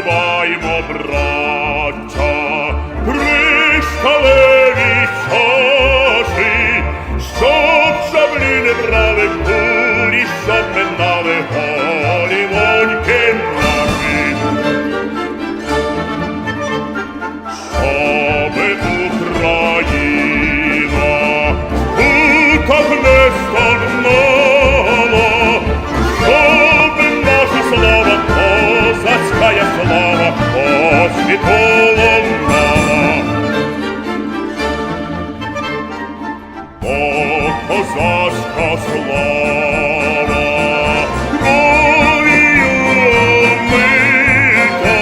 співаємо, браття, при сталевій чаші, щоб шаблі не брали кулі, щоб не козацька слава, кров'ю мита,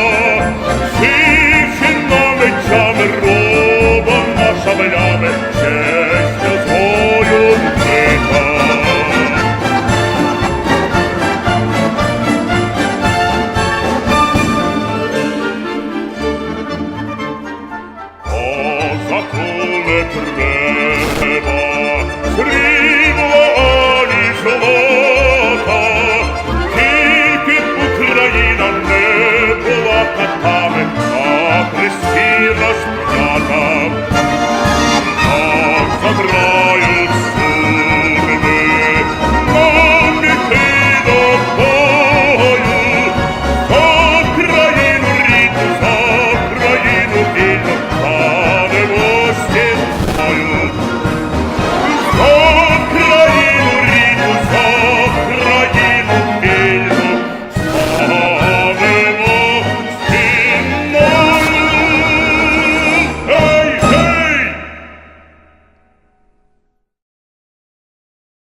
січина мечами робана mira su plata